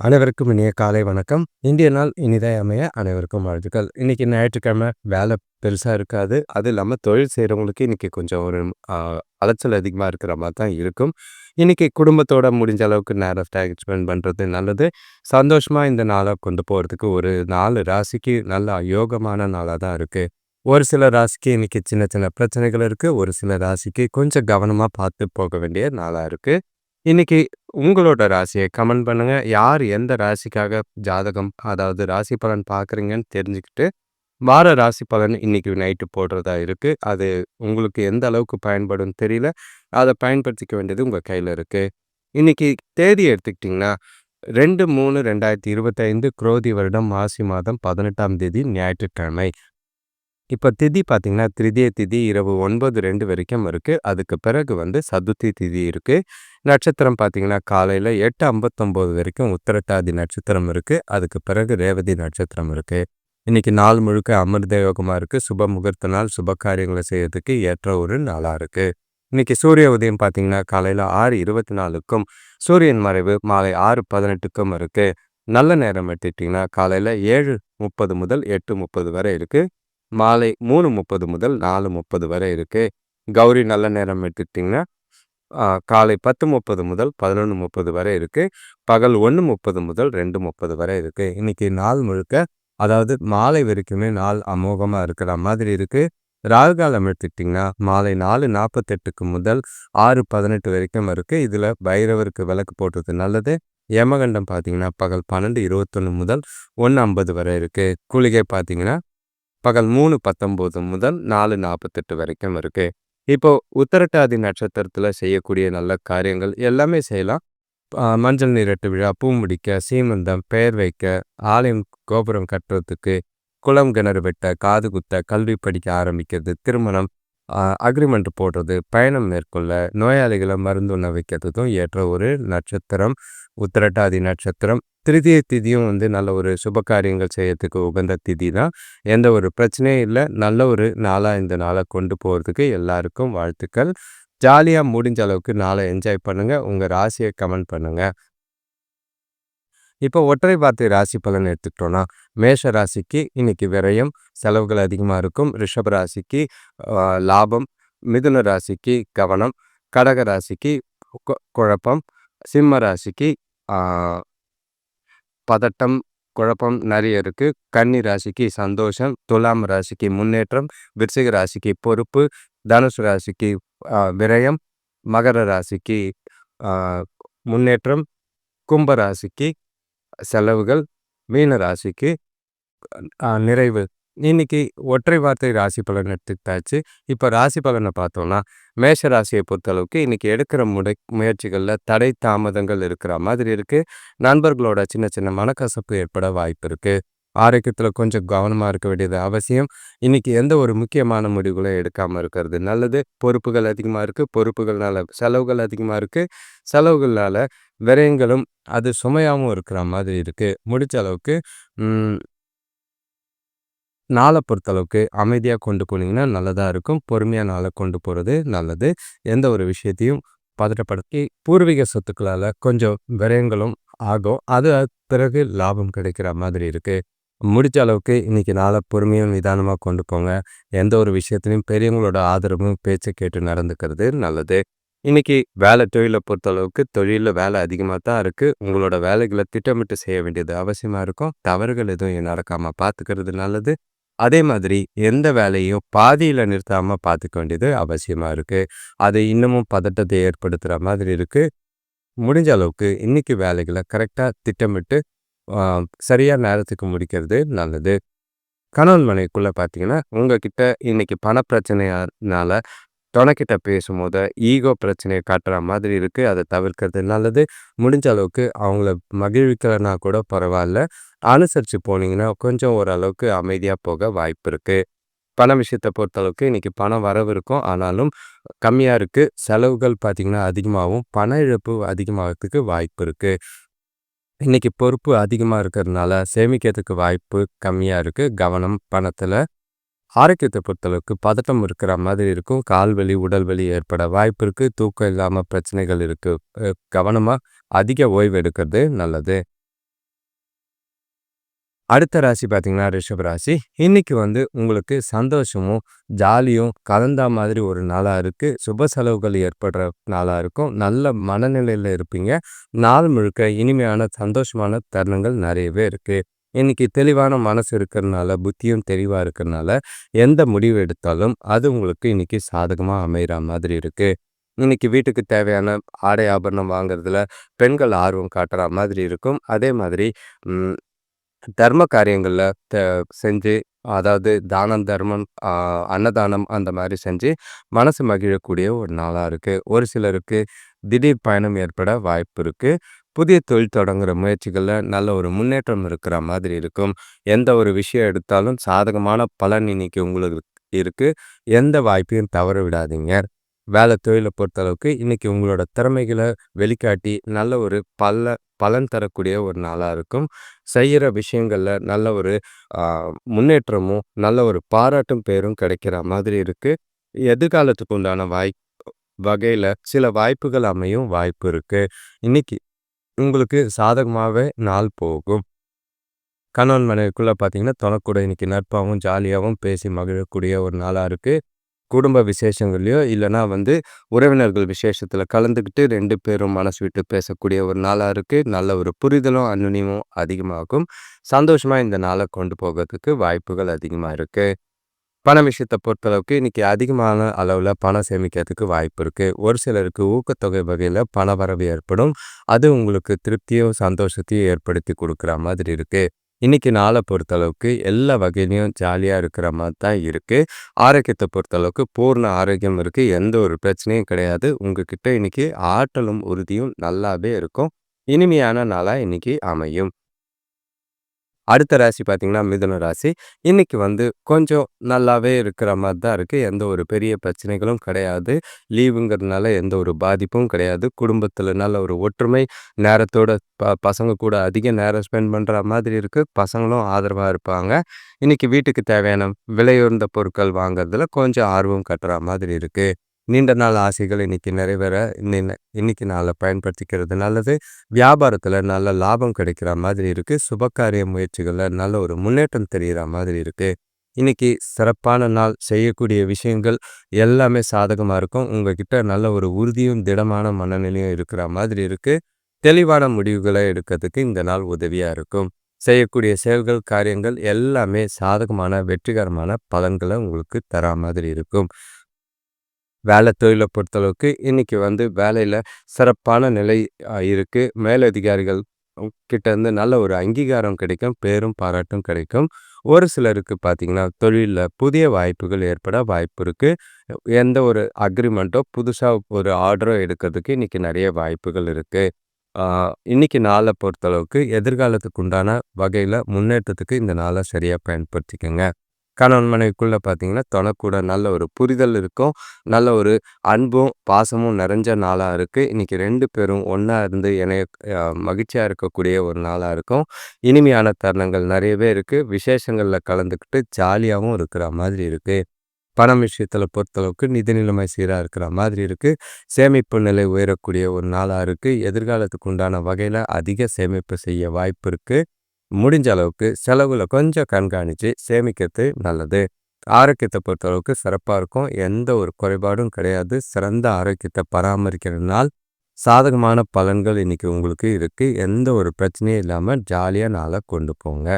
அனைவருக்கும் இனிய காலை வணக்கம். இந்திய நாள் இனிதாய் அமைய அனைவருக்கும் வாழ்த்துக்கள். இன்னைக்கு ஞாயிற்றுக்கிழமை வேலை பெருசாக இருக்காது. அது இல்லாமல் தொழில் செய்கிறவங்களுக்கு இன்னைக்கு கொஞ்சம் ஒரு அலைச்சல் அதிகமாக இருக்கிற மாதிரி தான் இருக்கும். இன்றைக்கி குடும்பத்தோட முடிஞ்ச அளவுக்கு நேரம் டைம் ஸ்பெண்ட் பண்ணுறது நல்லது. சந்தோஷமாக இந்த நாளை கொண்டு போகிறதுக்கு ஒரு நாலு ராசிக்கு நல்ல யோகமான நாளாக தான் இருக்குது ஒரு சில ராசிக்கு இன்னைக்கு சின்ன சின்ன பிரச்சனைகள் இருக்குது ஒரு சில ராசிக்கு கொஞ்சம் கவனமாக பார்த்து போக வேண்டிய நாளாக இருக்குது இன்னைக்கு உங்களோட ராசியை கமெண்ட் பண்ணுங்க. யார் எந்த ராசிக்காக ஜாதகம் அதாவது ராசி பலன் பார்க்குறீங்கன்னு தெரிஞ்சுக்கிட்டு, வார ராசி பலன் இன்னைக்கு நைட்டு போடுறதா இருக்கு. அது உங்களுக்கு எந்த அளவுக்கு பயன்படும்னு தெரியல. அதை பயன்படுத்திக்க வேண்டியது உங்க கையில இருக்கு. இன்னைக்கு தேதி எடுத்துக்கிட்டிங்கன்னா, ரெண்டு மூணு ரெண்டாயிரத்தி இருபத்தைந்து குரோதி வருடம் மாசி மாதம் பதினெட்டாம் தேதி ஞாயிற்றுக்கிழமை. இப்போ திதி பார்த்தீங்கன்னா, திருதிய திதி இரவு ஒன்பது ரெண்டு வரைக்கும் இருக்குது அதுக்கு பிறகு வந்து சதுர்த்தி திதி இருக்குது நட்சத்திரம் பார்த்தீங்கன்னா, காலையில் எட்டு ஐம்பத்தொம்போது வரைக்கும் உத்திரட்டாதி நட்சத்திரம் இருக்குது அதுக்கு பிறகு ரேவதி நட்சத்திரம் இருக்குது இன்னைக்கு நாள் முழுக்க அமிர்த யோகமாக இருக்குது சுப முகூர்த்த நாள் சுப காரியங்களை செய்யறதுக்கு ஏற்ற ஒரு நாளாக இருக்குது இன்றைக்கி சூரிய உதயம் பார்த்தீங்கன்னா, காலையில் ஆறு இருபத்தி நாலுக்கும் சூரியன் மறைவு மாலை ஆறு பதினெட்டுக்கும் இருக்குது நல்ல நேரம் எடுத்துக்கிட்டிங்கன்னா, காலையில் ஏழு முப்பது முதல் எட்டு முப்பது வரை இருக்குது மாலை மூணு முப்பது முதல் நாலு முப்பது வரை இருக்குது கௌரி நல்ல நேரம் எடுத்துக்கிட்டிங்கன்னா காலை பத்து முப்பது முதல் பதினொன்று முப்பது வரை இருக்குது பகல் ஒன்று முப்பது முதல் ரெண்டு முப்பது வரை இருக்குது இன்றைக்கி நாள் முழுக்க அதாவது மாலை வரைக்குமே நாள் அமோகமாக இருக்கிற மாதிரி இருக்குது ராகு காலம் எடுத்துக்கிட்டிங்கன்னா மாலை நாலு நாற்பத்தெட்டுக்கு முதல் ஆறு பதினெட்டு வரைக்கும் இருக்குது இதில் பைரவருக்கு விளக்கு போட்டது நல்லது. யமகண்டம் பார்த்தீங்கன்னா பகல் பன்னெண்டு இருபத்தொன்று முதல் ஒன்று ஐம்பது வரை இருக்குது குளிகை பார்த்தீங்கன்னா பகல் மூணு பத்தொம்போது முதல் நாலு நாற்பத்தெட்டு வரைக்கும் இருக்குது இப்போ உத்தரட்டாதி நட்சத்திரத்தில் செய்யக்கூடிய நல்ல காரியங்கள் எல்லாமே செய்யலாம். மஞ்சள் நீரட்டு விழா பூ முடிக்க சீமந்தம் பெயர் வைக்க ஆலயம் கோபுரம் கட்டுறதுக்கு குளம் கிணறு வெட்ட காது குத்த கல்வி படிக்க ஆரம்பிக்கிறது திருமணம் அக்ரிமெண்ட் போடுறது பயணம் மேற்கொள்ள நோயாளிகளை மருந்து வைக்கிறதுக்கும் ஏற்ற ஒரு நட்சத்திரம். உத்திரட்டாதி நட்சத்திரம். திருதிய திதியும் வந்து நல்ல ஒரு சுப காரியங்கள் செய்யறதுக்கு உகந்த திதி தான். எந்த ஒரு பிரச்சனையும் இல்லை. நல்ல ஒரு நாளாக இந்த நாளை கொண்டு போகிறதுக்கு எல்லாருக்கும் வாழ்த்துக்கள். ஜாலியாக முடிஞ்ச அளவுக்கு நாளை என்ஜாய் பண்ணுங்கள் உங்கள் ராசியை கமெண்ட் பண்ணுங்கள் இப்போ ஒற்றை வார்த்தை ராசி பலன் எடுத்துக்கிட்டோன்னா மேஷ ராசிக்கு இன்னைக்கு விரயம் செலவுகள் அதிகமாக இருக்கும். ரிஷப ராசிக்கு லாபம். மிதுன ராசிக்கு கவனம். கடக ராசிக்கு குழப்பம். சிம்ம ராசிக்கு பதட்டம் குழப்பம் நிறைய இருக்குது கன்னி ராசிக்கு சந்தோஷம் துலாம் ராசிக்கு முன்னேற்றம் விருச்சிக ராசிக்கு பொறுப்பு தனுசு ராசிக்கு விரயம் மகர ராசிக்கு முன்னேற்றம் கும்ப ராசிக்கு செலவுகள் மீன ராசிக்கு நிறைவு. இன்னைக்கு ஒற்றை வார்த்தை ராசி பலன் எடுத்துக்கிட்டாச்சு. இப்போ ராசி பலனை பார்த்தோம்னா மேஷ ராசியை பொறுத்தளவுக்கு இன்னைக்கு எடுக்கிற முடை முயற்சிகளில் தடை தாமதங்கள் இருக்கிற மாதிரி இருக்குது நண்பர்களோட சின்ன சின்ன மனக்கசப்பு ஏற்பட வாய்ப்பு இருக்குது ஆரோக்கியத்தில் கொஞ்சம் கவனமாக இருக்க வேண்டியது அவசியம். இன்னைக்கு எந்த ஒரு முக்கியமான முடிவுகளும் எடுக்காமல் இருக்கிறது நல்லது. பொறுப்புகள் அதிகமாக இருக்குது பொறுப்புகள்னால செலவுகள் அதிகமாக இருக்குது செலவுகள்னால விரயங்களும் அது சுமையாகவும் இருக்கிற மாதிரி இருக்குது முடிச்ச அளவுக்கு நாளை பொறுத்தளவுக்கு அமைதியாக கொண்டு போனீங்கன்னா நல்லதாக இருக்கும். பொறுமையாக நாளை கொண்டு போகிறது நல்லது. எந்த ஒரு விஷயத்தையும் பதட்டப்படுத்தி பூர்வீக சொத்துக்களால் கொஞ்சம் விரயங்களும் ஆகும். அது பிறகு லாபம் கிடைக்கிற மாதிரி இருக்குது முடிஞ்ச அளவுக்கு இன்றைக்கி நாளை பொறுமையும் நிதானமாக கொண்டு போங்க. எந்த ஒரு விஷயத்துலையும் பெரியவங்களோட ஆதரவும் பேச்சை கேட்டு நடந்துக்கிறது நல்லது. இன்றைக்கி வேலை தொழிலை பொறுத்தளவுக்கு தொழிலில் வேலை அதிகமாக தான் இருக்குது உங்களோட வேலைகளை திட்டமிட்டு செய்ய வேண்டியது அவசியமாக இருக்கும். தவறுகள் எதுவும் நடக்காமல் பார்த்துக்கிறது நல்லது. அதே மாதிரி எந்த வேலையும் பாதியில் நிறுத்தாமல் பார்த்துக்க வேண்டியது அவசியமாக இருக்குது அது இன்னமும் பதட்டத்தை ஏற்படுத்துகிற மாதிரி இருக்குது முடிஞ்ச அளவுக்கு இன்றைக்கி வேலைகளை கரெக்டாக திட்டமிட்டு சரியாக நேரத்துக்கு முடிக்கிறது நல்லது. கணவன் மனைக்குள்ளே பார்த்தீங்கன்னா உங்ககிட்ட இன்றைக்கி பண பிரச்சனையானால துணைக்கிட்ட பேசும்போது ஈகோ பிரச்சனையை காட்டுற மாதிரி இருக்குது அதை தவிர்க்கிறது நல்லது. முடிஞ்ச அளவுக்கு அவங்கள மகிழ்விக்கலைன்னா கூட பரவாயில்ல. அனுசரித்து போனீங்கன்னா கொஞ்சம் ஓரளவுக்கு அமைதியாக போக வாய்ப்பு இருக்குது பண விஷயத்தை பொறுத்தளவுக்கு இன்றைக்கி பணம் வரவு இருக்கும். ஆனாலும் கம்மியாக இருக்குது செலவுகள் பார்த்திங்கன்னா அதிகமாகவும் பண இழப்பு அதிகமாகிறதுக்கு வாய்ப்பு இருக்குது இன்றைக்கி பொறுப்பு அதிகமாக இருக்கிறதுனால சேமிக்கிறதுக்கு வாய்ப்பு கம்மியாக இருக்குது கவனம் பணத்தில் ஆரோக்கியத்தை பொறுத்தளவுக்கு பதட்டம் இருக்கிற மாதிரி இருக்கும் கால்வலி உடல் வலி ஏற்பட வாய்ப்பு இருக்குது தூக்கம் இல்லாமல் பிரச்சனைகள் இருக்குது கவனமாக அதிக ஓய்வு எடுக்கிறது நல்லது அடுத்த ராசி பார்த்தீங்கன்னா ரிஷப ராசி. இன்னைக்கு வந்து உங்களுக்கு சந்தோஷமும், ஜாலியும் கலந்த மாதிரி ஒரு நாளாக இருக்குது சுப செலவுகள் ஏற்படுற நாளாக இருக்கும். நல்ல மனநிலையில் இருப்பீங்க. நாள் முழுக்க இனிமையான, சந்தோஷமான தருணங்கள் நிறையவே இருக்குது இன்றைக்கி தெளிவான மனசு இருக்கிறனால, புத்தியும் தெளிவாக இருக்கிறனால, எந்த முடிவு எடுத்தாலும் அது உங்களுக்கு இன்றைக்கி சாதகமாக அமைகிற மாதிரி இருக்குது இன்னைக்கு வீட்டுக்கு தேவையான ஆடை, ஆபரணம் வாங்குறதுல பெண்கள் ஆர்வம் காட்டுற மாதிரி இருக்கும். அதே மாதிரி தர்ம காரியங்களில் த செஞ்சு அதாவது தானம், தர்மம், அன்னதானம் அந்த மாதிரி செஞ்சு மனசு மகிழக்கூடிய ஒரு நாளாக இருக்குது ஒரு சிலருக்கு திடீர் பயணம் ஏற்பட வாய்ப்பு இருக்குது புதிய தொழில் தொடங்குற முயற்சிகளில் நல்ல ஒரு முன்னேற்றம் இருக்கிற மாதிரி இருக்கும். எந்த ஒரு விஷயம் எடுத்தாலும் சாதகமான பலன் இன்னைக்கு உங்களுக்கு இருக்குது எந்த வாய்ப்பையும் தவற விடாதீங்க. வேலை தொழிலை பொறுத்தளவுக்கு இன்னைக்கு உங்களோட திறமைகளை வெளிக்காட்டி நல்ல ஒரு பல பலன் தரக்கூடிய ஒரு நாளாக இருக்கும். செய்கிற விஷயங்களில் நல்ல ஒரு முன்னேற்றமும், நல்ல ஒரு பாராட்டும் பேரும் கிடைக்கிற மாதிரி இருக்குது எதிர்காலத்துக்கு உண்டான வாய் வகையில் சில வாய்ப்புகள் அமையும் வாய்ப்பு இருக்குது இன்னைக்கு உங்களுக்கு சாதகமாகவே நாள் போகும். கணவன் மனைவிக்குள்ளே பார்த்தீங்கன்னா, தொணக்கூட இன்னைக்கு நட்பாகவும் ஜாலியாகவும் பேசி மகிழக்கூடிய ஒரு நாளாக இருக்குது குடும்ப விசேஷங்கள்லையோ இல்லைனா வந்து உறவினர்கள் விசேஷத்தில் கலந்துக்கிட்டு ரெண்டு பேரும் மனசு விட்டு பேசக்கூடிய ஒரு நாளாக இருக்குது நல்ல ஒரு புரிதலும் அன்னுனியமும் அதிகமாகும். சந்தோஷமாக இந்த நாளை கொண்டு போகிறதுக்கு வாய்ப்புகள் அதிகமாக இருக்குது பண விஷயத்தை பொறுத்தளவுக்கு இன்றைக்கி அதிகமான அளவில் பணம் சேமிக்கிறதுக்கு வாய்ப்பு இருக்குது ஒரு சிலருக்கு ஊக்கத்தொகை வகையில் பண வரவு ஏற்படும். அது உங்களுக்கு திருப்தியும் சந்தோஷத்தையும் ஏற்படுத்தி கொடுக்குற மாதிரி இருக்குது இன்றைக்கி நாளை பொறுத்தளவுக்கு எல்லா வகையிலையும் ஜாலியாக இருக்கிற மாதிரி தான் இருக்குது ஆரோக்கியத்தை பொறுத்தளவுக்கு பூர்ண ஆரோக்கியம் இருக்குது எந்த ஒரு பிரச்சனையும் கிடையாது. உங்ககிட்ட இன்னைக்கு ஆற்றலும் உறுதியும் நல்லாவே இருக்கும். இனிமையான நாளாக இன்றைக்கி அமையும். அடுத்த ராசி பார்த்திங்கன்னா மிதுன ராசி. இன்றைக்கி வந்து கொஞ்சம் நல்லாவே இருக்கிற மாதிரி தான் இருக்குது எந்த ஒரு பெரிய பிரச்சனைகளும் கிடையாது. லீவுங்கிறதுனால எந்த ஒரு பாதிப்பும் கிடையாது. குடும்பத்தில் நல்ல ஒரு ஒற்றுமை நேரத்தோட ப பசங்க கூட அதிக நேரம் ஸ்பெண்ட் பண்ணுற மாதிரி இருக்குது பசங்களும் ஆதரவாக இருப்பாங்க. இன்றைக்கி வீட்டுக்கு தேவையான விலையுயர்ந்த பொருட்கள் வாங்குறதுல கொஞ்சம் ஆர்வம் கட்டுற மாதிரி இருக்குது நீண்ட நாள் ஆசைகள் இன்னைக்கு நிறைவேற இன்னைக்கு நாளை பயன்படுத்திக்கிறது நல்லது. வியாபாரத்தில் நல்ல லாபம் கிடைக்கிற மாதிரி இருக்குது சுபகாரிய முயற்சிகளில் நல்ல ஒரு முன்னேற்றம் தெரிகிற மாதிரி இருக்குது இன்னைக்கு சிறப்பான நாள் செய்யக்கூடிய விஷயங்கள் எல்லாமே சாதகமாக இருக்கும். உங்ககிட்ட நல்ல ஒரு உறுதியும் திடமான மனநிலையும் இருக்கிற மாதிரி இருக்குது தெளிவான முடிவுகளை எடுக்கிறதுக்கு இந்த நாள் உதவியாக இருக்கும். செய்யக்கூடிய செயல்கள் காரியங்கள் எல்லாமே சாதகமான வெற்றிகரமான பலன்களை உங்களுக்கு தரா மாதிரி இருக்கும். வேலை தொழிலை பொறுத்தளவுக்கு இன்றைக்கி வந்து வேலையில் சிறப்பான நிலை இருக்குது மேலதிகாரிகள் கிட்டேருந்து நல்ல ஒரு அங்கீகாரம் கிடைக்கும் பேரும் பாராட்டும் கிடைக்கும். ஒரு சிலருக்கு பார்த்தீங்கன்னா தொழிலில் புதிய வாய்ப்புகள் ஏற்பட வாய்ப்பு இருக்குது எந்த ஒரு அக்ரிமெண்ட்டோ புதுசாக ஒரு ஆர்டரோ எடுக்கிறதுக்கு இன்றைக்கி நிறைய வாய்ப்புகள் இருக்குது இன்றைக்கி நாளை பொறுத்தளவுக்கு எதிர்காலத்துக்கு உண்டான வகையில் முன்னேற்றத்துக்கு இந்த நாளை சரியாக பயன்படுத்திக்கோங்க. கணவன் மனைவிக்குள்ளே பார்த்தீங்கன்னா தொணக்கூட நல்ல ஒரு புரிதல் இருக்கும். நல்ல ஒரு அன்பும் பாசமும் நிறைஞ்ச நாளாக இருக்குது இன்றைக்கி ரெண்டு பேரும் ஒன்றா இருந்து இணைய மகிழ்ச்சியாக இருக்கக்கூடிய ஒரு நாளாக இருக்கும். இனிமையான தருணங்கள் நிறையவே இருக்குது விசேஷங்களில் கலந்துக்கிட்டு ஜாலியாகவும் இருக்கிற மாதிரி இருக்குது பணம் விஷயத்தில் பொறுத்தளவுக்கு நிதி நிலைமை சீராக இருக்கிற மாதிரி இருக்குது சேமிப்பு நிலை உயரக்கூடிய ஒரு நாளாக இருக்குது எதிர்காலத்துக்கு உண்டான வகையில் அதிக சேமிப்பு செய்ய வாய்ப்பு இருக்குது முடிஞ்ச அளவுக்கு செலவில் கொஞ்சம் கண்காணித்து சேமிக்கிறது நல்லது. ஆரோக்கியத்தை பொறுத்தளவுக்கு சிறப்பாக இருக்கும். எந்த ஒரு குறைபாடும் கிடையாது. சிறந்த ஆரோக்கியத்தை பராமரிக்கிறதுனால் சாதகமான பலன்கள் இன்னைக்கு உங்களுக்கு இருக்குது எந்த ஒரு பிரச்சனையும் இல்லாமல் ஜாலியாக நாளை கொண்டு போங்க.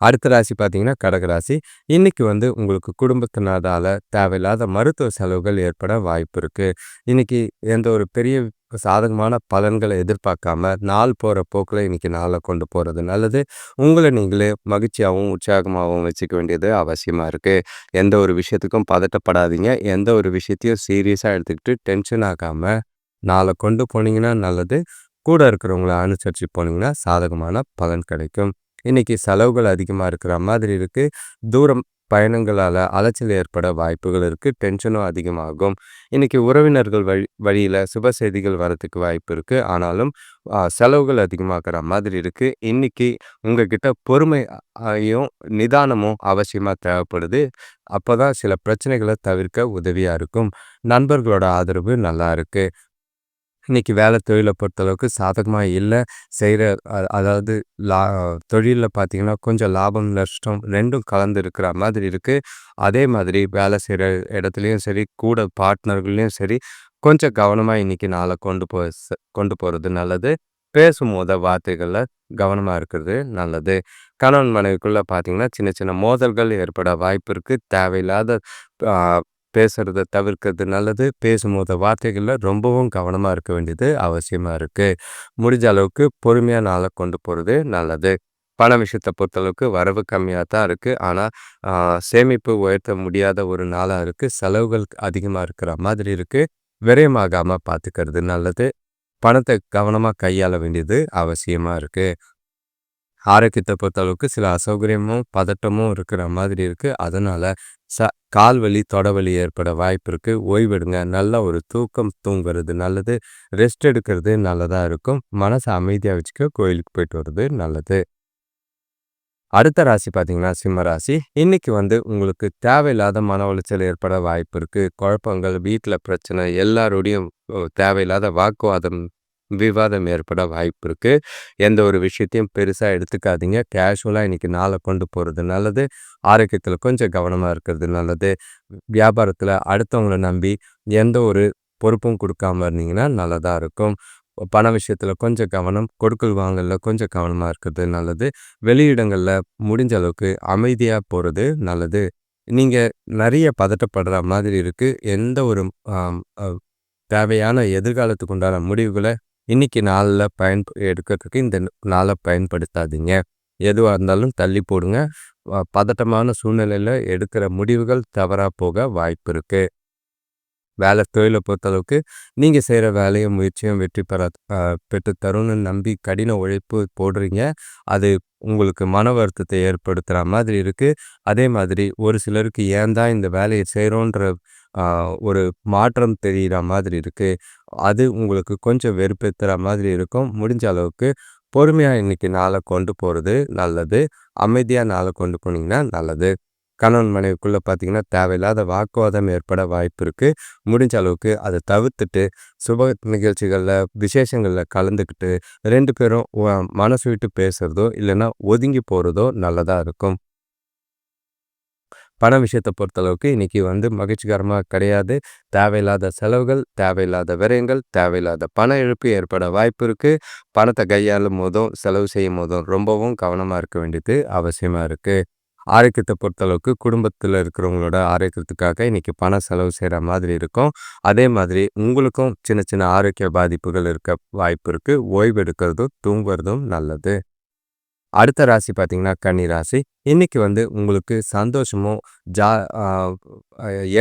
அடுத்த ராசி பார்த்தீங்கன்னா கடகராசி இன்னைக்கு வந்து உங்களுக்கு குடும்பத்தினதால் தேவையில்லாத மருத்துவ செலவுகள் ஏற்பட வாய்ப்பு இருக்குது இன்னைக்கு எந்த ஒரு பெரிய சாதகமான பலன்களை எதிர்பார்க்காம நாள் போகிற போக்கில் இன்றைக்கி நாளை கொண்டு போகிறது நல்லது. உங்களை நீங்களே மகிழ்ச்சியாகவும் உற்சாகமாகவும் வச்சுக்க வேண்டியது அவசியமாக இருக்குது எந்த ஒரு விஷயத்துக்கும் பதட்டப்படாதீங்க. எந்த ஒரு விஷயத்தையும் சீரியஸாக எடுத்துக்கிட்டு டென்ஷன் ஆகாமல் நாளை கொண்டு போனீங்கன்னா நல்லது. கூட இருக்கிறவங்கள அனுசரித்து போனீங்கன்னா சாதகமான பலன் கிடைக்கும். இன்றைக்கி செலவுகள் அதிகமாக இருக்கிற மாதிரி இருக்குது தூரம் பயணங்களால் அலைச்சல் ஏற்பட வாய்ப்புகள் இருக்குது டென்ஷனும் அதிகமாகும். இன்றைக்கி உறவினர்கள் வழி வழியில் சுப செய்திகள் வரத்துக்கு வாய்ப்பு இருக்குது ஆனாலும் செலவுகள் அதிகமாகிற மாதிரி இருக்குது இன்றைக்கி உங்ககிட்ட பொறுமையும் நிதானமும் அவசியமாக தேவைப்படுது. அப்போ தான் சில பிரச்சனைகளை தவிர்க்க உதவியாக இருக்கும். நண்பர்களோட ஆதரவு நல்லா இருக்குது இன்றைக்கி வேலை தொழிலை பொறுத்தளவுக்கு சாதகமாக இல்லை. செய்கிற அதாவது லா தொழிலில் பார்த்தீங்கன்னா கொஞ்சம் லாபம் நஷ்டம் ரெண்டும் கலந்து இருக்கிற மாதிரி இருக்குது அதே மாதிரி வேலை செய்கிற இடத்துலையும் சரி கூட பார்ட்னர்கள்லேயும் சரி கொஞ்சம் கவனமாக இன்றைக்கி நாளை கொண்டு போ கொண்டு போகிறது நல்லது. பேசும்போத வார்த்தைகளில் கவனமாக இருக்கிறது நல்லது. கணவன் மனைவிக்குள்ளே பார்த்தீங்கன்னா சின்ன சின்ன மோதல்கள் ஏற்பட வாய்ப்பு இருக்குது தேவையில்லாத பேசுகிறத தவிர்க்கிறது நல்லது. பேசும்போது வார்த்தைகளில் ரொம்பவும் கவனமாக இருக்க வேண்டியது அவசியமாக இருக்குது முடிஞ்ச அளவுக்கு பொறுமையாக நாளை கொண்டு போகிறது நல்லது. பண விஷயத்தை பொறுத்தளவுக்கு வரவு கம்மியாக தான் இருக்குது ஆனால் சேமிப்பு உயர்த்த முடியாத ஒரு நாளாக இருக்குது செலவுகள் அதிகமாக இருக்கிற மாதிரி இருக்குது விரயமாகாமல் பார்த்துக்கிறது நல்லது. பணத்தை கவனமாக கையாள வேண்டியது அவசியமாக இருக்குது ஆரோக்கியத்தை பொறுத்தளவுக்கு சில அசௌகரியமும் பதட்டமும் இருக்கிற மாதிரி இருக்குது அதனால் ச கால் வலி தொடவலி ஏற்பட வாய்ப்பு இருக்குது ஓய்வெடுங்க. நல்ல ஒரு தூக்கம் தூங்குறது நல்லது. ரெஸ்ட் எடுக்கிறது நல்லதாக இருக்கும். மனசை அமைதியாக வச்சுக்க கோயிலுக்கு போயிட்டு வர்றது நல்லது. அடுத்த ராசி பார்த்தீங்கன்னா சிம்ம ராசி. இன்னைக்கு வந்து உங்களுக்கு தேவையில்லாத மன உளைச்சல் ஏற்பட வாய்ப்பு இருக்குது குழப்பங்கள் வீட்டில் பிரச்சனை எல்லாரோடையும் தேவையில்லாத வாக்குவாதம் விவாதம் ஏற்பட வாய்ப்பு இருக்குது எந்த ஒரு விஷயத்தையும் பெருசாக எடுத்துக்காதீங்க. கேஷுவலாக இன்றைக்கி நாளை கொண்டு போகிறது நல்லது. ஆரோக்கியத்தில் கொஞ்சம் கவனமாக இருக்கிறது நல்லது. வியாபாரத்தில் அடுத்தவங்களை நம்பி எந்த ஒரு பொறுப்பும் கொடுக்காம இருந்தீங்கன்னா நல்லதாக இருக்கும். பண விஷயத்தில் கொஞ்சம் கவனம் கொடுக்கல் வாங்கலில் கொஞ்சம் கவனமாக இருக்கிறது நல்லது. வெளியிடங்களில் முடிஞ்ச அளவுக்கு அமைதியாக போகிறது நல்லது. நீங்கள் நிறைய பதட்டப்படுற மாதிரி இருக்குது எந்த ஒரு தேவையான எதிர்காலத்துக்கு உண்டான முடிவுகளை இன்னைக்கு நாளில் பயன் எடுக்கிறதுக்கு இந்த நாளை பயன்படுத்தாதீங்க. எதுவாக இருந்தாலும் தள்ளி போடுங்க. பதட்டமான சூழ்நிலையில் எடுக்கிற முடிவுகள் தவறாக போக வாய்ப்பு இருக்குது வேலை தொழிலை பொறுத்தளவுக்கு நீங்கள் செய்கிற வேலையும் முயற்சியும் வெற்றி பெற பெற்று தரும்னு நம்பி கடின உழைப்பு போடுறீங்க. அது உங்களுக்கு மன வருத்தத்தை ஏற்படுத்துகிற மாதிரி இருக்குது அதே மாதிரி ஒரு சிலருக்கு ஏன் தான் இந்த வேலையை செய்கிறோன்ற ஒரு மாற்றம் தெரிகிற மாதிரி இருக்குது அது உங்களுக்கு கொஞ்சம் வெறுப்பேற்றுற மாதிரி இருக்கும். முடிஞ்ச அளவுக்கு பொறுமையாக இன்றைக்கி நாளை கொண்டு போகிறது நல்லது. அமைதியாக நாளை கொண்டு போனீங்கன்னா நல்லது. கணவன் மனைவிக்குள்ளே பார்த்தீங்கன்னா தேவையில்லாத வாக்குவாதம் ஏற்பட வாய்ப்பு இருக்குது முடிஞ்ச அளவுக்கு அதை தவிர்த்துட்டு சுப நிகழ்ச்சிகளில் விசேஷங்களில் கலந்துக்கிட்டு ரெண்டு பேரும் மனசு விட்டு பேசுகிறதோ இல்லைன்னா ஒதுங்கி போகிறதோ நல்லதாக இருக்கும். பண விஷயத்தை பொறுத்தளவுக்கு இன்றைக்கி வந்து மகிழ்ச்சிகரமாக கிடையாது. தேவையில்லாத செலவுகள் தேவையில்லாத விரயங்கள் தேவையில்லாத பண இழப்பு ஏற்பட வாய்ப்பு இருக்குது பணத்தை கையாளும் போதும் செலவு செய்யும் போதும் ரொம்பவும் கவனமாக இருக்க வேண்டியது அவசியமாக இருக்குது ஆரோக்கியத்தை பொறுத்தளவுக்கு குடும்பத்தில் இருக்கிறவங்களோட ஆரோக்கியத்துக்காக இன்றைக்கி பண செலவு செய்கிற மாதிரி இருக்கும். அதே மாதிரி உங்களுக்கும் சின்ன சின்ன ஆரோக்கிய பாதிப்புகள் இருக்க வாய்ப்பு இருக்குது ஓய்வு எடுக்கிறதும் தூங்குறதும் நல்லது. அடுத்த ராசி பார்த்தீங்கன்னா கன்னி ராசி. இன்றைக்கி வந்து உங்களுக்கு சந்தோஷமும் ஜா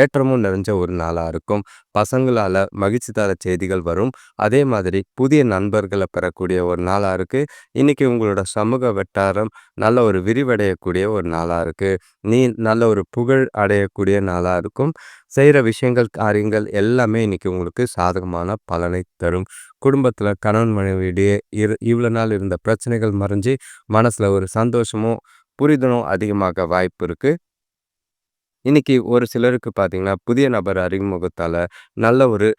ஏற்றமும் நிறைஞ்ச ஒரு நாளாக இருக்கும். பசங்களால் மகிழ்ச்சி தர செய்திகள் வரும். அதே மாதிரி புதிய நண்பர்களை பெறக்கூடிய ஒரு நாளாக இருக்குது இன்றைக்கி உங்களோட சமூக வட்டாரம் நல்ல ஒரு விரிவடையக்கூடிய ஒரு நாளாக இருக்குது நீ நல்ல ஒரு புகழ் அடையக்கூடிய நாளாக இருக்கும். செய்கிற விஷயங்கள் காரியங்கள் எல்லாமே இன்றைக்கி உங்களுக்கு சாதகமான பலனை தரும். குடும்பத்தில் கணவன் மனைவியிடையே இரு இவ்வளோ நாள் இருந்த பிரச்சனைகள் மறைஞ்சு மனசில் ஒரு சந்தோஷமும் புரிதலும் அதிகமாக வாய்ப்பு இருக்குது இன்னைக்கு ஒரு சிலருக்கு பார்த்தீங்கன்னா புதிய நபர் அறிமுகத்தால் நல்ல ஒரு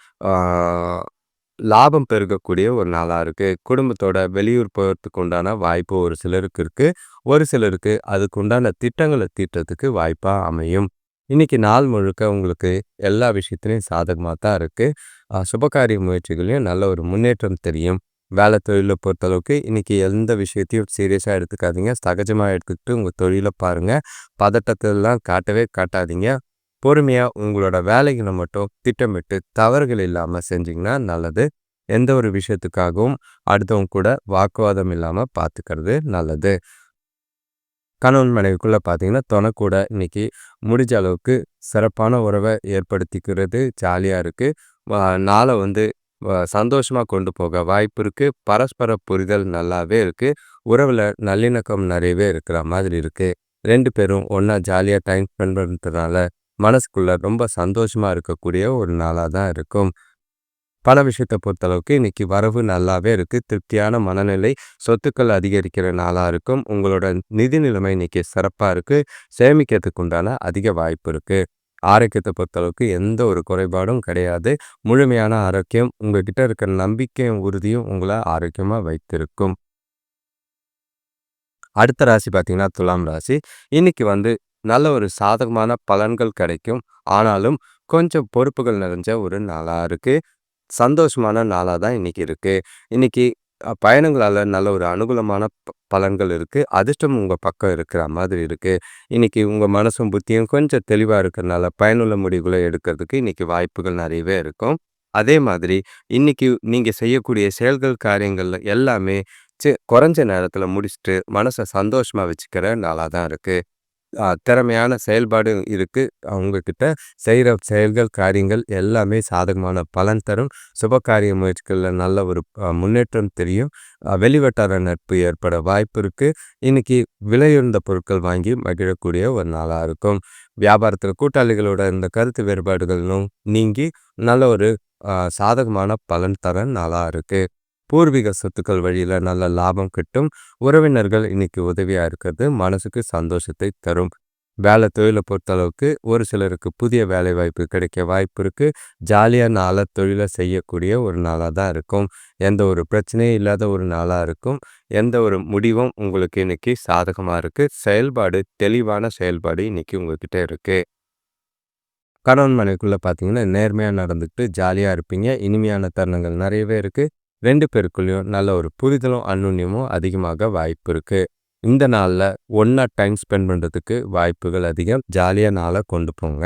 லாபம் பெருகக்கூடிய ஒரு நாளாக இருக்குது குடும்பத்தோட வெளியூர் போகிறதுக்கு உண்டான வாய்ப்பு ஒரு சிலருக்கு இருக்குது ஒரு சிலருக்கு அதுக்கு உண்டான திட்டங்களை தீட்டுறதுக்கு வாய்ப்பாக அமையும். இன்னைக்கு நாள் முழுக்க உங்களுக்கு எல்லா விஷயத்துலையும் சாதகமாக தான் இருக்குது சுபகாரிய முயற்சிகளையும் நல்ல ஒரு முன்னேற்றம் தெரியும். வேலை தொழிலை பொறுத்தளவுக்கு இன்றைக்கி எந்த விஷயத்தையும் சீரியஸாக எடுத்துக்காதீங்க. சகஜமாக எடுத்துக்கிட்டு உங்கள் தொழிலை பாருங்கள் பதட்டத்திலலாம் காட்டவே காட்டாதீங்க. பொறுமையாக உங்களோட வேலைகளை மட்டும் திட்டமிட்டு தவறுகள் இல்லாமல் செஞ்சிங்கன்னா நல்லது. எந்த ஒரு விஷயத்துக்காகவும் அடுத்தவங்க கூட வாக்குவாதம் இல்லாமல் பார்த்துக்கிறது நல்லது. கணவன் மனைவிக்குள்ளே பார்த்தீங்கன்னா துணை கூட இன்றைக்கி முடிஞ்ச அளவுக்கு சிறப்பான உறவை ஏற்படுத்திக்கிறது ஜாலியாக இருக்குது நாளை வந்து சந்தோஷமாக கொண்டு போக வாய்ப்பு இருக்குது பரஸ்பர புரிதல் நல்லாவே இருக்குது உறவில் நல்லிணக்கம் நிறையவே இருக்கிற மாதிரி இருக்குது ரெண்டு பேரும் ஒன்றா ஜாலியாக டைம் ஸ்பெண்ட் பண்ணுறதுனால மனசுக்குள்ளே ரொம்ப சந்தோஷமாக இருக்கக்கூடிய ஒரு நாளாக தான் இருக்கும். பண விஷயத்தை பொறுத்தளவுக்கு இன்னைக்கு வரவு நல்லாவே இருக்குது திருப்தியான மனநிலை சொத்துக்கள் அதிகரிக்கிற நாளாக இருக்கும். உங்களோட நிதி நிலைமை இன்னைக்கு சிறப்பாக இருக்குது சேமிக்கிறதுக்கு உண்டான அதிக வாய்ப்பு இருக்குது ஆரோக்கியத்தை பொறுத்தளவுக்கு எந்த ஒரு குறைபாடும் கிடையாது. முழுமையான ஆரோக்கியம் உங்ககிட்ட இருக்கிற நம்பிக்கையும் உறுதியும் உங்களை ஆரோக்கியமாக வைத்திருக்கும். அடுத்த ராசி பார்த்தீங்கன்னா துலாம் ராசி. இன்னைக்கு வந்து நல்ல ஒரு சாதகமான பலன்கள் கிடைக்கும். ஆனாலும் கொஞ்சம் பொறுப்புகள் நிறைஞ்ச ஒரு நாளாக இருக்குது சந்தோஷமான நாளாக தான் இன்றைக்கி இருக்குது இன்றைக்கி பயணங்களால் நல்ல ஒரு அனுகூலமான பலன்கள் இருக்குது அதிர்ஷ்டம் உங்கள் பக்கம் இருக்கிற மாதிரி இருக்குது இன்றைக்கி உங்கள் மனசும் புத்தியும் கொஞ்சம் தெளிவாக இருக்கிறதுனால பயனுள்ள முடிவுகளை எடுக்கிறதுக்கு இன்றைக்கி வாய்ப்புகள் நிறையவே இருக்கும். அதே மாதிரி இன்றைக்கி நீங்கள் செய்யக்கூடிய செயல்கள் காரியங்கள் எல்லாமே குறைஞ்ச நேரத்தில் முடிச்சுட்டு மனசை சந்தோஷமாக வச்சுக்கிற நாளாக தான் இருக்குது திறமையான செயல்பாடு இருக்குது அவங்கக்கிட்ட செய்கிற செயல்கள் காரியங்கள் எல்லாமே சாதகமான பலன் தரும். சுபகாரிய முயற்சிகளில் நல்ல ஒரு முன்னேற்றம் தெரியும். வெளிவட்டார நட்பு ஏற்பட வாய்ப்பு இருக்குது இன்றைக்கி விலையுயர்ந்த பொருட்கள் வாங்கி மகிழக்கூடிய ஒரு நாளாக இருக்கும். வியாபாரத்தில் கூட்டாளிகளோட இந்த கருத்து வேறுபாடுகளும் நீங்கி நல்ல ஒரு சாதகமான பலன் தர நாளாக இருக்குது பூர்வீக சொத்துக்கள் வழியில் நல்ல லாபம் கிட்டும் உறவினர்கள் இன்னைக்கு உதவியாக இருக்கிறது மனசுக்கு சந்தோஷத்தை தரும். வேலை தொழிலை பொறுத்தளவுக்கு ஒரு சிலருக்கு புதிய வேலை வாய்ப்பு கிடைக்க வாய்ப்பு இருக்குது ஜாலியாக நாளாக தொழிலை செய்யக்கூடிய ஒரு நாளாக தான் இருக்கும். எந்த ஒரு பிரச்சனையும் இல்லாத ஒரு நாளாக இருக்கும். எந்த ஒரு முடிவும் உங்களுக்கு இன்னைக்கு சாதகமாக இருக்குது செயல்பாடு தெளிவான செயல்பாடு இன்னைக்கு உங்ககிட்ட இருக்குது கணவன் மனைக்குள்ளே பார்த்தீங்கன்னா நேர்மையாக நடந்துக்கிட்டு ஜாலியாக இருப்பீங்க. இனிமையான தருணங்கள் நிறையவே இருக்குது ரெண்டு பேருக்குள்ளேயும் நல்ல ஒரு புரிதலும் அன்னுன்யமும் அதிகமாக வாய்ப்பு இருக்குது இந்த நாளில் ஒன்றா டைம் ஸ்பெண்ட் பண்ணுறதுக்கு வாய்ப்புகள் அதிகம். ஜாலியாக நாளை கொண்டு போங்க.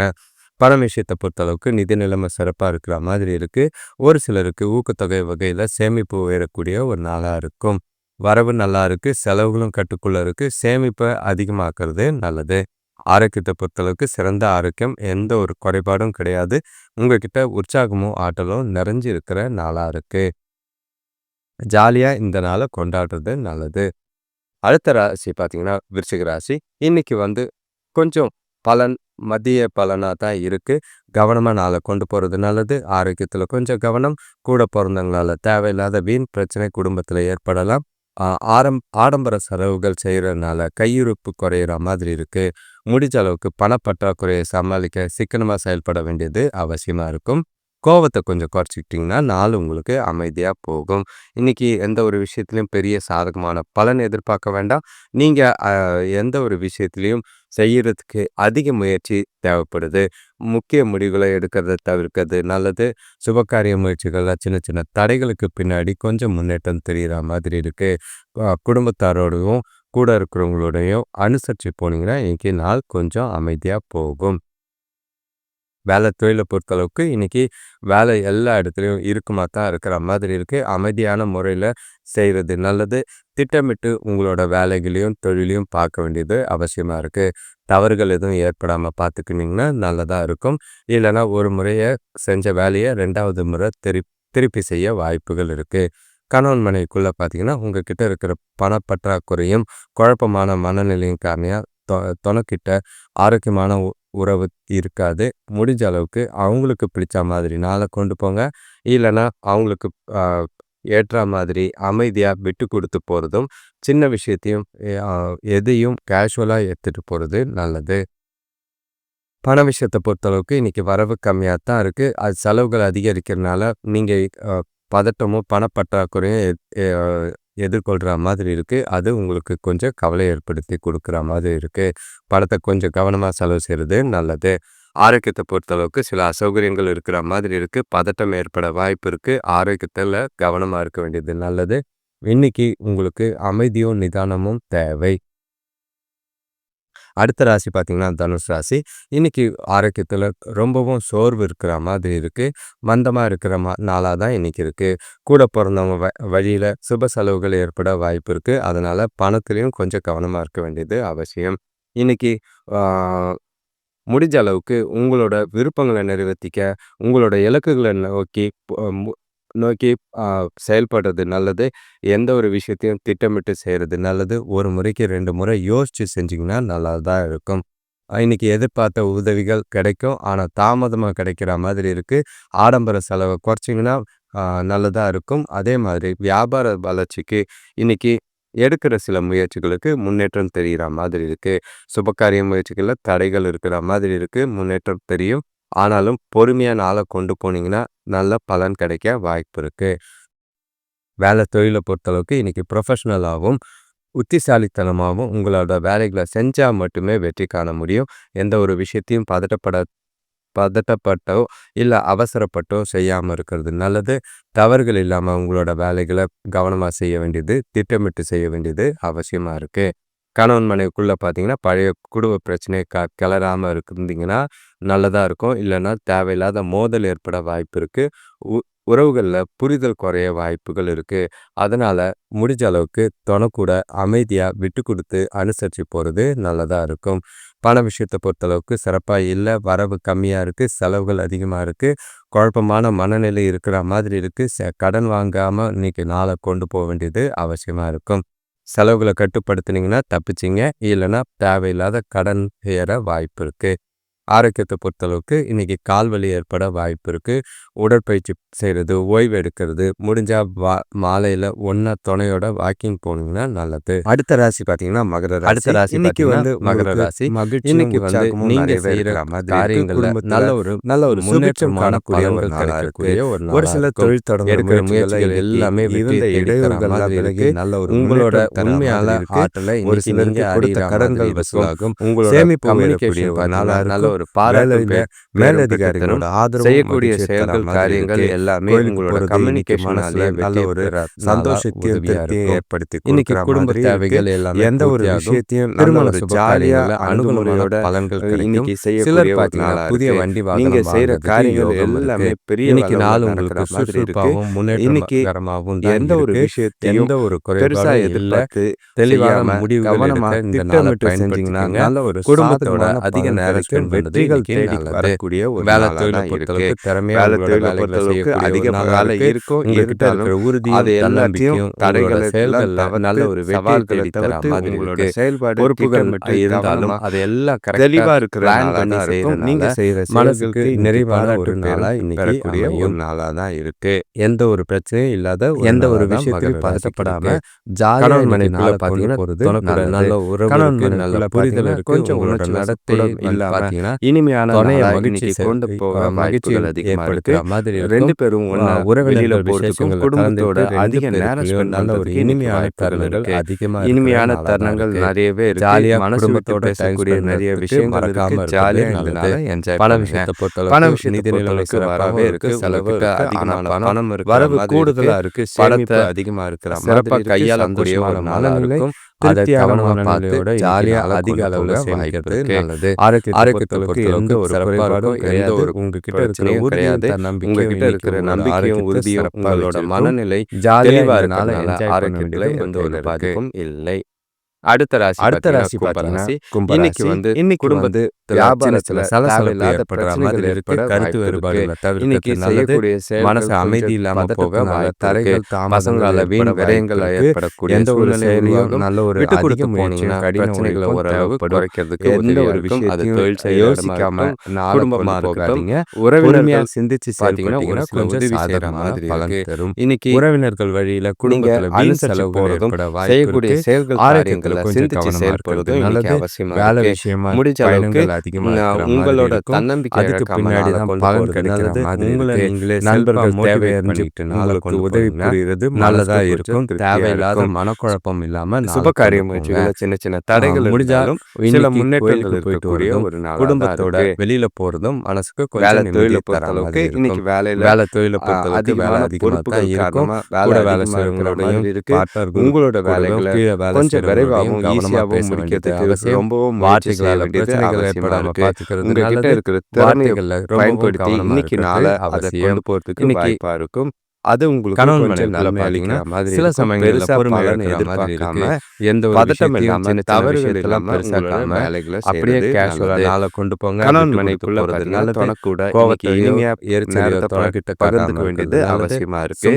பணம் விஷயத்தை பொறுத்தளவுக்கு நிதி நிலைமை சிறப்பாக இருக்கிற மாதிரி இருக்குது ஒரு சிலருக்கு ஊக்கத்தொகை வகையில் சேமிப்பு உயரக்கூடிய ஒரு நாளாக இருக்கும். வரவு நல்லா இருக்குது செலவுகளும் கட்டுக்குள்ளே இருக்குது சேமிப்பை அதிகமாக்குறது நல்லது. ஆரோக்கியத்தை பொறுத்தளவுக்கு சிறந்த ஆரோக்கியம் எந்த ஒரு குறைபாடும் கிடையாது. உங்ககிட்ட உற்சாகமும் ஆற்றலும் நிறைஞ்சு இருக்கிற நாளாக இருக்குது ஜாலியாக இந்த நாளை கொண்டாடுறது நல்லது. அடுத்த ராசி பார்த்தீங்கன்னா விருச்சிக ராசி. இன்றைக்கி வந்து கொஞ்சம் பலன் மதிய பலனாக தான் இருக்குது கவனமாக நாளை கொண்டு போகிறது நல்லது. ஆரோக்கியத்தில் கொஞ்சம் கவனம். கூட பிறந்தவங்களால தேவையில்லாத வீண் பிரச்சனை குடும்பத்தில் ஏற்படலாம். ஆரம் ஆடம்பர செலவுகள் செய்கிறதுனால கையிருப்பு குறையிற மாதிரி இருக்குது முடிஞ்ச அளவுக்கு பணப்பற்றாக்குறையை சமாளிக்க சிக்கனமாக செயல்பட வேண்டியது அவசியமாக இருக்கும். கோவத்தை கொஞ்சம் குறைச்சிக்கிட்டிங்கன்னா நாள் உங்களுக்கு அமைதியாக போகும். இன்றைக்கி எந்த ஒரு விஷயத்துலையும் பெரிய சாதகமான பலன் எதிர்பார்க்க வேண்டாம். நீங்கள் எந்த ஒரு விஷயத்துலையும் செய்கிறதுக்கு அதிக முயற்சி தேவைப்படுது. முக்கிய முடிவுகளை எடுக்கிறத தவிர்க்கிறது நல்லது. சுபகாரிய முயற்சிகளில் சின்ன சின்ன தடைகளுக்கு பின்னாடி கொஞ்சம் முன்னேற்றம் தெரிகிற மாதிரி இருக்குது குடும்பத்தாரோடையும் கூட இருக்கிறவங்களோடையும் அனுசரித்து போனீங்கன்னா இன்றைக்கி நாள் கொஞ்சம் அமைதியாக போகும். வேலை தொழிலை பொறுத்தளவுக்கு இன்றைக்கி வேலை எல்லா இடத்துலையும் இருக்குமா தான் இருக்கிற மாதிரி இருக்குது அமைதியான முறையில் செய்கிறது நல்லது. திட்டமிட்டு உங்களோட வேலைகளையும் தொழிலையும் பார்க்க வேண்டியது அவசியமாக இருக்குது தவறுகள் எதுவும் ஏற்படாமல் பார்த்துக்கினிங்கன்னா நல்லதாக இருக்கும். இல்லைனா ஒரு முறையை செஞ்ச வேலையை ரெண்டாவது முறை திரு திருப்பி செய்ய வாய்ப்புகள் இருக்குது கணவன் மனைவிக்குள்ளே பார்த்தீங்கன்னா உங்ககிட்ட இருக்கிற பணப்பற்றாக்குறையும் குழப்பமான மனநிலையும் காரணியாக தொ தொணக்கிட்ட ஆரோக்கியமான உறவு இருக்காது. முடிஞ்ச அளவுக்கு அவங்களுக்கு பிடிச்ச மாதிரி நாளை கொண்டு போங்க. இல்லைன்னா அவங்களுக்கு ஏற்ற மாதிரி அமைதியாக விட்டு கொடுத்து போகிறதும் சின்ன விஷயத்தையும் எதையும் கேஷுவலாக எடுத்துகிட்டு போகிறது நல்லது. பண விஷயத்தை பொறுத்தளவுக்கு இன்றைக்கி வரவு கம்மியாக தான் இருக்குது அது செலவுகள் அதிகரிக்கிறதுனால நீங்கள் பதட்டமும் பணப்பற்றாக்குறையும் எதிர்கொள்கிற மாதிரி இருக்குது அது உங்களுக்கு கொஞ்சம் கவலை ஏற்படுத்தி கொடுக்குற மாதிரி இருக்குது படத்தை கொஞ்சம் கவனமாக செலவு செய்கிறது நல்லது. ஆரோக்கியத்தை பொறுத்தளவுக்கு சில அசௌகரியங்கள் இருக்கிற மாதிரி இருக்குது பதட்டம் ஏற்பட வாய்ப்பு இருக்குது ஆரோக்கியத்தில் கவனமாக இருக்க வேண்டியது நல்லது. இன்னைக்கு உங்களுக்கு அமைதியும் நிதானமும் தேவை. அடுத்த ராசி பார்த்திங்கன்னா தனுஷ் ராசி. இன்றைக்கி ஆரோக்கியத்தில் ரொம்பவும் சோர்வு இருக்கிற மாதிரி இருக்குது மந்தமாக இருக்கிற மா நாளாக தான் இன்றைக்கி இருக்குது கூட பிறந்தவங்க வ வழியில் சுப செலவுகள் ஏற்பட வாய்ப்பு இருக்குது அதனால் பணத்துலேயும் கொஞ்சம் கவனமாக இருக்க வேண்டியது அவசியம். இன்னைக்கு முடிஞ்ச அளவுக்கு உங்களோட விருப்பங்களை நிறைவேற்றிக்க உங்களோட இலக்குகளை நோக்கி நோக்கி செயல்படுறது நல்லது. எந்த ஒரு விஷயத்தையும் திட்டமிட்டு செய்கிறது நல்லது. ஒரு முறைக்கு ரெண்டு முறை யோசித்து செஞ்சிங்கன்னா நல்லா தான் இருக்கும். இன்னைக்கு எதிர்பார்த்த உதவிகள் கிடைக்கும். ஆனால் தாமதமாக கிடைக்கிற மாதிரி இருக்குது ஆடம்பர செலவை குறைச்சிங்கன்னா நல்லதாக இருக்கும். அதே மாதிரி வியாபார வளர்ச்சிக்கு இன்னைக்கு எடுக்கிற சில முயற்சிகளுக்கு முன்னேற்றம் தெரிகிற மாதிரி இருக்குது சுபகாரிய முயற்சிகளில் தடைகள் இருக்கிற மாதிரி இருக்குது முன்னேற்றம் தெரியும். ஆனாலும் பொறுமையாக நாளை கொண்டு போனீங்கன்னா நல்ல பலன் கிடைக்க வாய்ப்பு இருக்குது வேலை தொழிலை பொறுத்தளவுக்கு இன்னைக்கு ப்ரொஃபஷ்னலாகவும் புத்திசாலித்தனமாகவும் உங்களோட வேலைகளை செஞ்சால் மட்டுமே வெற்றி காண முடியும். எந்த ஒரு விஷயத்தையும் பதட்டப்பட பதட்டப்பட்டோ இல்லை அவசரப்பட்டோ செய்யாமல் இருக்கிறது நல்லது. தவறுகள் இல்லாமல் உங்களோட வேலைகளை கவனமாக செய்ய வேண்டியது திட்டமிட்டு செய்ய வேண்டியது அவசியமாக இருக்குது கணவன் மனைவிக்குள்ளே பார்த்தீங்கன்னா பழைய குடும்ப பிரச்சனையை க கிளறாமல் இருந்தீங்கன்னா நல்லதாக இருக்கும். இல்லைன்னா தேவையில்லாத மோதல் ஏற்பட வாய்ப்பு இருக்குது உ உறவுகளில் புரிதல் குறைய வாய்ப்புகள் இருக்குது அதனால் முடிஞ்ச அளவுக்கு தொணக்கூட அமைதியாக விட்டு கொடுத்து அனுசரித்து போகிறது நல்லதாக இருக்கும். பண விஷயத்தை பொறுத்தளவுக்கு சிறப்பாக இல்லை வரவு கம்மியாக இருக்குது செலவுகள் அதிகமாக இருக்குது குழப்பமான மனநிலை இருக்கிற மாதிரி இருக்குது கடன் வாங்காமல் இன்றைக்கி நாளை கொண்டு போக வேண்டியது அவசியமாக இருக்கும். செலவுகளை கட்டுப்படுத்துனீங்கன்னா தப்பிச்சிங்க. இல்லைன்னா தேவையில்லாத கடன் ஏற வாய்ப்பு இருக்குது ஆரோக்கியத்தை பொறுத்தளவுக்கு இன்றைக்கி கால் வலி ஏற்பட வாய்ப்பு இருக்குது உடற்பயிற்சி செய்கிறது ஓய்வு எடுக்கிறது முடிஞ்சால் வா மாலையில் ஒன்றா துணையோட வாக்கிங் போனீங்கன்னா நல்லது. அடுத்த ராசி பார்த்தீங்கன்னா மகர அடுத்த ராசி இன்னைக்கு வந்து மகர ராசி. மகிழ்ச்சி இன்னைக்கு வந்து நீங்கள் செய்கிற காரியங்களில் நல்ல ஒரு நல்ல ஒரு முன்னேற்றம் காணக்கூடிய ஒரு கிடைக்கக்கூடிய ஒரு ஒரு சில தொழில் எடுக்கிற முயற்சிகள் எல்லாமே இருந்த இடையூறுகள் நல்ல ஒரு உங்களோட உண்மையால ஆற்றலை ஒரு சில கொடுத்த கடன்கள் வசூலாகும். உங்களோட சேமிப்பு நல்ல ஒரு பாராட்டு மேலதிகாரிகளோட ஆதரவு செய்யக்கூடிய செயல்கள் காரியங்கள் எல்லாமே உங்களோட கம்யூனிகேஷனாலே நல்ல ஒரு சந்தோஷத்தையும் ஏற்படுத்தி இன்னைக்கு குடும்ப தேவைகள் எல்லாமே எந்த ஒரு விஷயத்தையும் திருமண ஜாலியா அணுகுமுறையோட பலன்கள் இன்னைக்கு செய்யக்கூடிய பார்த்தீங்கன்னா புதிய வண்டி நீங்க செய்யற காரியங்கள் எல்லாமே பெரிய இன்னைக்கு நாள் உங்களுக்கு சுறுசுறுப்பாகவும் முன்னேற்றகரமாகவும் எந்த ஒரு விஷயத்தையும் எந்த ஒரு பெருசா எதிர்பார்த்து தெளிவான முடிவு கவனமாக திட்டமிட்டு செஞ்சீங்கன்னா நல்ல ஒரு குடும்பத்தோட அதிக நேரம் வரக்கூடிய ஒரு வேலை தொழிலை பொறுத்தளவுக்கு திறமையா பொறுத்தளவுக்கு அதிக வேலை இருக்கும். உங்ககிட்ட இருக்கிற உறுதி அது எல்லாத்தையும் தடைகள் செயல்கள் நல்ல ஒரு செயல்பாடு பொறுப்புகள் மட்டும் இருந்தாலும் அது எல்லாம் தெளிவா இருக்கிற பிளான் பண்ணி செய்யறது நீங்க செய்யற மனசுக்கு நிறைவான ஒரு நாளா இன்னைக்கு ஒரு நாளா தான் இருக்கு. எந்த ஒரு பிரச்சனையும் இல்லாத எந்த ஒரு விஷயத்தையும் பதட்டப்படாம ஜாலியான மனைவிக்குள்ள பாத்தீங்கன்னா போறது நல்ல உறவு நல்ல புரிதல் கொஞ்சம் உணர்ச்சி நடத்தை இல்ல பாத்தீங்கன்னா இனிமையான மகிழ்ச்சி கொண்டு போக மகிழ்ச்சிகள் அதிகப்படுத்துற மாதிரி ரெண்டு பேரும் உறவினர்கள் போறதுக்கும் குடும்பத்தோட அதிக நேரம் நல்ல ஒரு இனிமையான தருணங்கள் அதிகமா இனிமையான தருணங்கள் நிறையவே ஜாலியா குடும்பத்தோட பேசக்கூடிய நிறைய விஷயங்கள் மறக்காம ஜாலியா நல்லது என்ஜாய் பண விஷயத்தை பொறுத்தளவு பண விஷயம் நிதி நிலைமைக்கு வரவே இருக்கு. செலவு அதிகமான பணம் இருக்கு வரவு கூடுதலா இருக்கு. பணத்தை அதிகமா இருக்கிற சிறப்பா கையாளக்கூடிய ஒரு நலன்களை அதை கவனமா பார்த்து ஜாலியா அதிக அளவுல சேமிக்கிறது நல்லது. ஆரோக்கியத்தை எந்த ஒரு சிறப்பாடும் எந்த ஒரு உங்ககிட்ட இருக்கிற கிடையாது. உங்ககிட்ட இருக்கிற நம்பிக்கையும் உறுதியும் உங்களோட மனநிலை ஜாலியா இருக்கனால ஆரோக்கியத்துல எந்த ஒரு பாதிப்பும் இல்லை. அடுத்த ராசி அடுத்த ராசி ராசி. இன்னைக்கு வந்து இன்னைக்கு குடும்பத்து வியாபாரத்துல சலசலப்பு ஏற்படுற மாதிரி இருக்கு. கருத்து வேறுபாடுகளை தவிர்த்து நல்லது. மனசு அமைதி இல்லாம போக தரைகள் பசங்களால வீண் விரயங்கள் ஏற்படக்கூடிய எந்த ஒரு செயலியும் நல்ல ஒரு விட்டு கொடுத்து போனீங்கன்னா பிரச்சனைகளை ஓரளவு குறைக்கிறதுக்கு எந்த ஒரு விஷயம் அது தொழில் செய்ய யோசிக்காம குடும்பமா இருக்காதீங்க உறவினர்கள் சிந்திச்சு பார்த்தீங்கன்னா கொஞ்சம் செய்யற மாதிரி பலன் தரும். இன்னைக்கு உறவினர்கள் வழியில குடும்பத்துல வீண் செலவு செய்யக்கூடிய செயல்கள் ஆரோக்கியங்களை சிந்திச்சு செயல்படுறது நல்லது. வேலை விஷயமா முடிஞ்ச அளவுக்கு உங்களோட தன்னம்பிக்கை அதுக்கு பின்னாடி தான் பலன் கிடைக்கிறது. உங்களை நீங்களே நண்பர்கள் தேவை நாளுக்கு உதவி புரியுறது நல்லதா இருக்கும். தேவையில்லாத மனக்குழப்பம் இல்லாம சுப காரிய முயற்சிகள் சின்ன சின்ன தடைகள் முடிஞ்சாலும் சில முன்னேற்றங்கள் இருக்கக்கூடிய ஒரு குடும்பத்தோட வெளியில போறதும் மனசுக்கு வேலை தொழில பொறுத்தளவுக்கு இன்னைக்கு வேலையில வேலை தொழில பொறுத்தளவுக்கு வேலை அதிகமா தான் இருக்கும். வேலை வேலை செய்யறவங்களோடையும் இருக்கு. உங்களோட வேலைகளை கொஞ்சம் விரைவாகவும் ஈஸியாகவும் முடிக்கிறதுக்கு ரொம்பவும் வார்த்தைகளால பிரச்சனைகள் ஏற்படாம உங்ககிட்ட இருக்கிற திறமைகளை பயன்படுத்தி இன்னைக்கு நாளை அதை கொண்டு போறதுக்கு வாய்ப்பா இருக்கும். அது உங்களுக்கு கணவன் மனைவி நிலைமை அளிக்கிற மாதிரி சில சமயங்களில் பொறுமையான எதிர்பார்க்காம எந்த ஒரு பதட்டம் இல்லாம தவறுகள் எல்லாம் பெருசாக்காம அப்படியே கேஷுவலா நாளை கொண்டு போங்க. கணவன் மனைவிக்குள்ள நல்ல தொணக்கூட கோவத்தை இனிமையா எரிச்சல தொணக்கிட்ட பகிர்ந்துக்க வேண்டியது அவசியமா இருக்கு.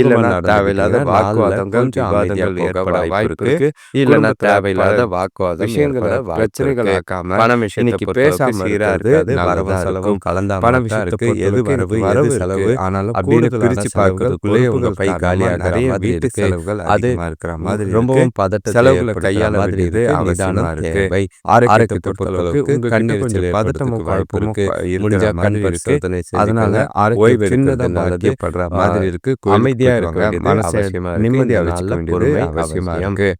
இல்லைன்னா தேவையில்லாத வாக்குவாதங்கள் விவாதங்கள் ஏற்பட வாய்ப்பு இருக்கு. இல்லைன்னா தேவையில்லாத வாக்குவாதம் விஷயங்களை பிரச்சனைகள் ஆக்காம பண விஷயத்தை பேசாம இருக்காது வரவு செலவும் கலந்தா பண விஷயத்துக்கு எது வரவு வரவு செலவு ஆனாலும் அப்படின்னு பிரிச்சு பார்க்க முடிக்கிறதுக்குள்ளேயே உங்க பை காலியாகிற நிறைய வீட்டு. செலவுகள் அது இருக்கிற மாதிரி ரொம்பவும். பதட்டத்தை செலவுகளை கையாள மாதிரி இருக்கு. அவசியமா இருக்கு. ஆரோக்கியத்தை பொறுத்தளவுக்கு உங்க கண்ணெரிச்சல் கொஞ்சம் பதட்டமும் வாய்ப்பு இருக்கு. முடிஞ்சா கண். பரிசோதனை அதனால ஓய்வு சின்னதா எடுக்கிறது நல்லது. பாதிக்கப்படுற மாதிரி இருக்கு அமைதியா இருக்க. மனசை. நிம்மதியா வச்சுக்க வேண்டியது அவசியம். இருக்கு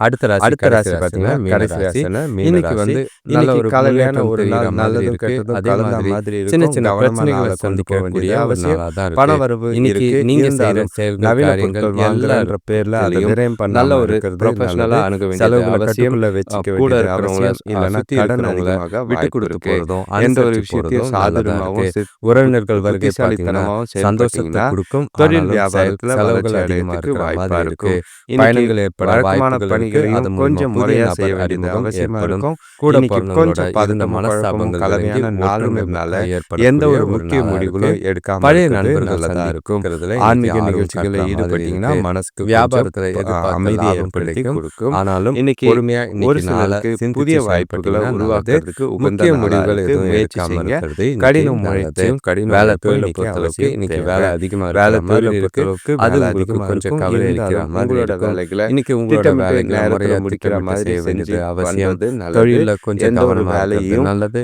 அடுத்த ராசி அடுத்த ராசி பார்த்தீங்கன்னா கடைசி கடைசி ராசி ராசினா இன்னைக்கு. வந்து நல்ல ஒரு கலவையான ஒரு நாள் நல்லதும். கெட்டதும் அதே மாதிரி சின்ன. சின்ன பிரச்சனைகளை கொண்டு போக ஒரு அவசியம். தான் பண வரவு இன்னைக்கு. நீங்க செய்யற நவீன பொருட்கள் வாங்குறன்ற பேர்ல அதை விரயம் நல்ல ஒரு ப்ரொஃபஷனலா. அணுக செலவுகளை அவசியம் கட்டுக்குள்ள வச்சுக்க கூட இருக்கிறவங்கள. இல்லைன்னா கடன் அதிகமாக விட்டு கொடுத்து. போறதும் எந்த ஒரு விஷயத்தையும் போறதும் நல்லதா சாதுரியமாகவும் இருக்கு சித்- உறவினர்கள் வருகை புத்திசாலித்தனமாகவும் பார்த்தீங்கன்னா சந்தோஷத்தை கொடுக்கும் தொழில் வியாபாரத்துல செலவுகள் வளர்ச்சி அதிகமா அடையறதுக்கு இருக்கிற வாய்ப்பா மாதிரி இருக்கு பயணங்கள் ஏற்பட வாய்ப்புகள் மூலமா கொஞ்சம் முறையா செய்ய வேண்டியது அவசியமா இருக்கும். கூட கொஞ்சம் பதட்டமும் மனஸ்தாபங்கள் கலவையான நாளும் இருந்தால எந்த ஒரு முக்கிய முடிவுகளும். எடுக்காம பழைய நண்பர்கள் நல்லதா இருக்கும் ஆன்மீக நிகழ்ச்சிகளில் ஈடுபட்டீங்கன்னா. மனசுக்கு வியாபாரத்துல அமைதியை ஏற்படுத்தி கிடைக்கும். ஆனாலும் இன்னைக்கு பொறுமையா ஒரு சிலருக்கு புதிய வாய்ப்புகளை. உருவாக்குறதுக்கு முக்கிய முடிவுகள். எதுவும் முயற்சி எடுக்காம செய்யுங்க இருக்கிறது இன்னைக்கு கடின நல்லது. முயற்சியும் கடின வேலை தொழிலை இன்னைக்கு பொறுத்தளவுக்கு இன்னைக்கு. வேலை அதிகமா வேலை இருக்கிற தொழிலை இருக்கு பொறுத்தளவுக்கு அது உங்களுக்கு கொஞ்சம். கவலை மாதிரி உங்களோட வேலைகளை இன்னைக்கு உங்களோட வேலைகளை நேரத்துல முடிக்கிற மாதிரி செஞ்சு அவசியம். தொழில கொஞ்சம் கவனமா வேலையும் நல்லது.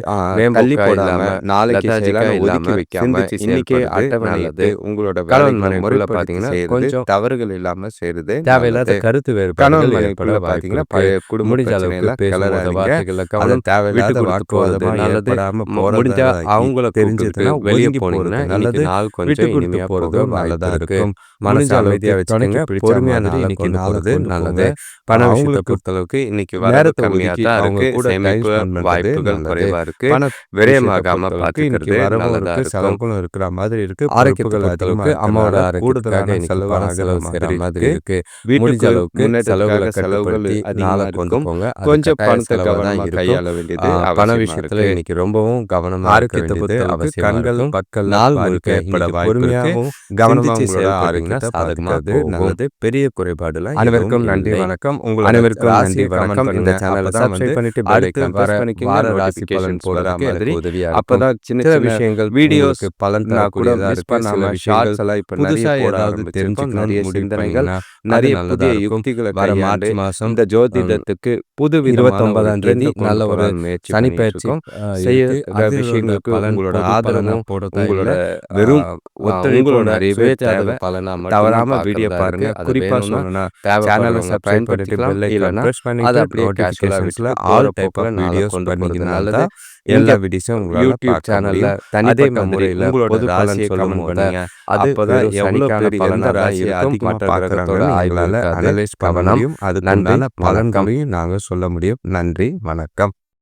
தள்ளி போடாம நாளைக்கு ஒதுக்கி வைக்காம இன்னைக்கே அட்டவணையிட்டு. உங்களோட மனைவிக்குள்ள முறைப்படுத்தி பாத்தீங்கன்னா கொஞ்சம் தவறுகள் இல்லாம செய்யறது தேவையில்லாத. கருத்து வேறுபாடுகள் ஏற்பட இருக்கு. பழைய குடும்ப முடிஞ்ச அளவுக்கு கிளறாதீங்க. வார்த்தைகளை கவனம் தேவையில்லாத வாக்குவாதமா நல்லது. ஏற்படாம முடிஞ்சா அவங்கள தெரிஞ்சதுன்னா வெளியே போனீங்கன்னா நல்லது. நாள் கொஞ்சம் இனிமையா போறது நல்லதா இருக்கும். மனசு அமைதியா வச்சுக்கோங்க. பொறுமையா நாளை கொண்டு போறது நல்லது. பண விஷயத்தை பொறுத்தளவுக்கு இன்னைக்கு நேரத்தை கம்மியா ஒதுக்கி தான் இருக்கு. கூட சேமிப்பு வாய்ப்புகள் குறைவா இருக்கு. விரயமாகாம வரவும் நல்லதா செலவுகளும் இருக்கிற மாதிரி இருக்கு அதிகமா பொறுத்தளவுக்கு அம்மாவோட கூடுதலான இன்னைக்கு செலவு செய்யற மாதிரி இருக்கு. முடிஞ்ச அளவுக்கு செலவுகளை செலவுகள் கட்டுப்படுத்தி அதிகமா நாளை கொண்டு இருக்கும். போங்க. கொஞ்சம் பணத்தை செலவா தான் கவனமா இருக்கும் கையாள வேண்டியது பண விஷயத்துல இன்னைக்கு ரொம்பவும் கவனமா இருக்க ஆரோக்கியத்தை பொறுத்தளவுக்கு அவசியமா கண்கள் இருக்கும். பற்கள் நாள் முழுக்க ஏற்பட பொறுமையாகவும் கவனமா சிந்திச்சு உங்களோட செயல்பட்டீங்கன்னா ஆரோக்கியத்தை சாதகமா பாத்துக்கிறது போகும். நல்லது. பெரிய குறைபாடுலாம் அனைவருக்கும் நன்றி. வணக்கம். உங்களோட அனைவருக்கும் நன்றி வணக்கம். இந்த. சேனலை சப்ஸ்கிரைப் பண்ணிட்டு பெல் அடுத்து வர வார ராசி பலன் போடுறதுக்கு மாதிரி அப்பதான் சின்ன சின்ன விஷயங்கள் வீடியோஸ் உங்களுக்கு பலன் கூட மிஸ் பண்ணாம ஷார்ட்ஸ் எல்லாம் இப்ப நிறைய ஏதாவது தெரிஞ்சுக்கணும் நிறைய சிந்தனைகள் நிறைய புதிய யுக்திகளை வர மார்ச் மாசம் இந்த ஜோதிடத்துக்கு புது இருபத்தொன்பதாம் தேதி நல்ல ஒரு ஆ, செய்ய விஷயங்களுக்கு உங்களோட ஆதரவும் உங்களோட. வெறும் உங்களோட நிறையவே தேவை. பலனா தவறாம வீடியோ பாருங்க குறிப்பா சொல்லணும்னா சேனலை சப்ஸ்கிரைப் பண்ணிட்டு இல்லைன்னா பிரஸ் அதை அப்படியே ஆல் டைப் ஆஃப் வீடியோஸ். தான் எல்லா வீடியோஸும் யூடியூப் சேனல்ல தனிப்பட்ட முறையில உங்களோட ராசியை கமெண்ட் பண்ணுங்க அது எவ்வளவு சனிக்கான பேர் பலனா. அதிகமா. அனலைஸ் பண்ண. முடியும் பலன்களையும் சொல்ல முடியும் நன்றி வணக்கம்